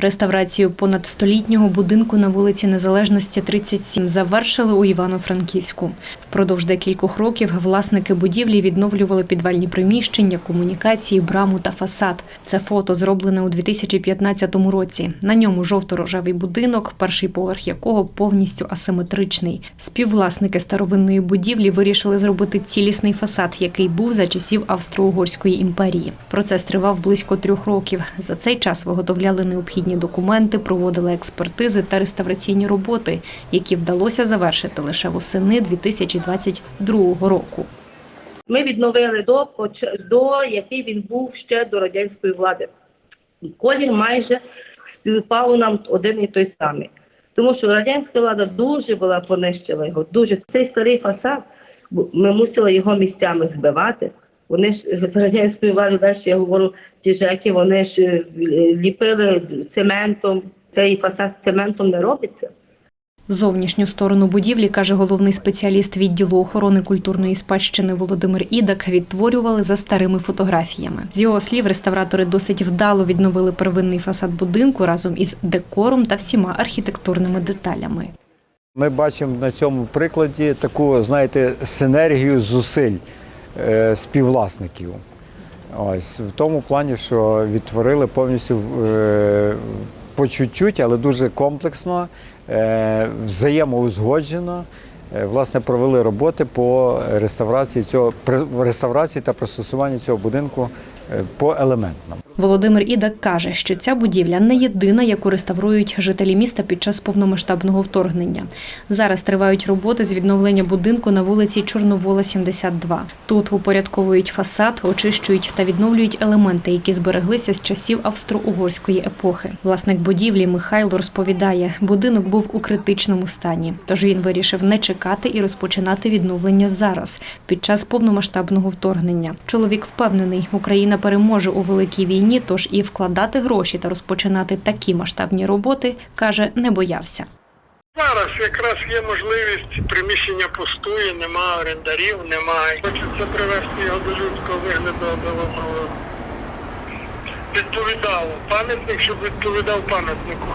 Реставрацію понад столітнього будинку на вулиці Незалежності 37 завершили у Івано-Франківську. Впродовж декількох років власники будівлі відновлювали підвальні приміщення, комунікації, браму та фасад. Це фото зроблене у 2015 році. На ньому жовто-рожевий будинок, перший поверх якого повністю асиметричний. Співвласники старовинної будівлі вирішили зробити цілісний фасад, який був за часів Австро-Угорської імперії. Процес тривав близько трьох років. За цей час виготовляли необхідні документи, проводили експертизи та реставраційні роботи, які вдалося завершити лише восени 2022 року. Ми відновили до, до який він був ще до радянської влади. Колір майже співпав нам один і той самий. Тому що радянська влада дуже була понищила його. Дуже цей старий фасад, ми мусили його місцями збивати. Вони ж з радянської влади, далі я говорю, ті жеки, вони ж е, ліпили цементом. Цей фасад цементом не робиться. Зовнішню сторону будівлі, каже головний спеціаліст відділу охорони культурної спадщини Володимир Ідак, відтворювали за старими фотографіями. З його слів, реставратори досить вдало відновили первинний фасад будинку разом із декором та всіма архітектурними деталями. Ми бачимо на цьому прикладі таку, знаєте, синергію зусиль співвласників. Ось в тому плані, що відтворили повністю е, по чуть-чуть, але дуже комплексно, е, взаємоузгоджено. е, Власне, провели роботи по реставрації цього реставрації та пристосуванню цього будинку е, по елементам. Володимир Ідак каже, що ця будівля не єдина, яку реставрують жителі міста під час повномасштабного вторгнення. Зараз тривають роботи з відновлення будинку на вулиці Чорновола, 72. Тут упорядковують фасад, очищують та відновлюють елементи, які збереглися з часів австро-угорської епохи. Власник будівлі Михайло розповідає, будинок був у критичному стані, тож він вирішив не чекати і розпочинати відновлення зараз, під час повномасштабного вторгнення. Чоловік впевнений, Україна переможе у великій війні, тож і вкладати гроші та розпочинати такі масштабні роботи, каже, не боявся. Зараз якраз є можливість, приміщення пустує, нема орендарів, немає. Хочеться привести його до людського вигляду, аби воно відповідав пам'ятник, щоб відповідав пам'ятнику.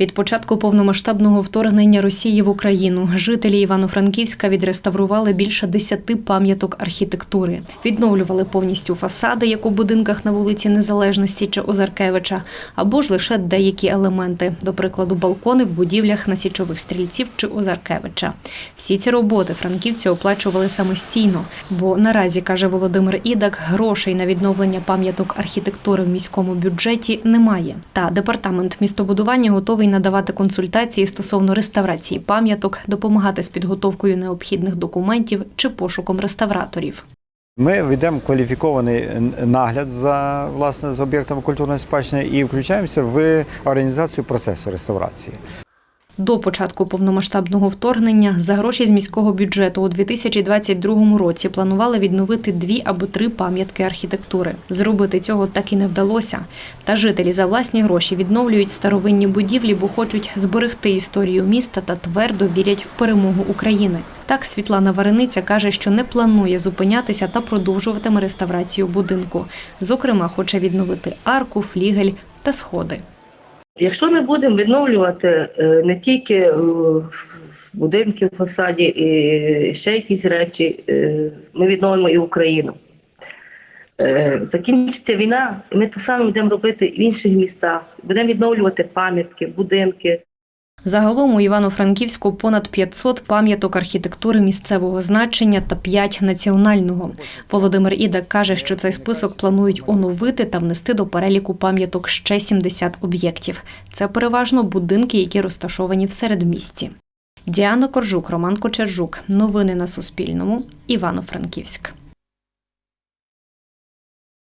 Від початку повномасштабного вторгнення Росії в Україну жителі Івано-Франківська відреставрували більше десяти пам'яток архітектури, відновлювали повністю фасади, як у будинках на вулиці Незалежності чи Озаркевича, або ж лише деякі елементи, до прикладу, балкони в будівлях на січових стрільців чи Озаркевича. Всі ці роботи франківці оплачували самостійно, бо наразі каже Володимир Ідак, грошей на відновлення пам'яток архітектури в міському бюджеті немає. Та департамент містобудування готовий надавати консультації стосовно реставрації пам'яток, допомагати з підготовкою необхідних документів чи пошуком реставраторів. Ми ведемо кваліфікований нагляд за власне з об'єктами культурної спадщини і включаємося в організацію процесу реставрації. До початку повномасштабного вторгнення за гроші з міського бюджету у 2022 році планували відновити дві або три пам'ятки архітектури. Зробити цього так і не вдалося. Та жителі за власні гроші відновлюють старовинні будівлі, бо хочуть зберегти історію міста та твердо вірять в перемогу України. Так Світлана Варениця каже, що не планує зупинятися та продовжуватиме реставрацію будинку. Зокрема, хоче відновити арку, флігель та сходи. Якщо ми будемо відновлювати е, не тільки е, будинки в фасаді, і ще якісь речі, е, ми відновимо і Україну. Закінчиться війна, і ми те саме будемо робити в інших містах. Будемо відновлювати пам'ятки, будинки. Загалом у Івано-Франківську понад 500 пам'яток архітектури місцевого значення та 5 національного. Володимир Ідак каже, що цей список планують оновити та внести до переліку пам'яток ще 70 об'єктів. Це переважно будинки, які розташовані в середмісті. Діана Коржук, Роман Кочержук. Новини на Суспільному. Івано-Франківськ.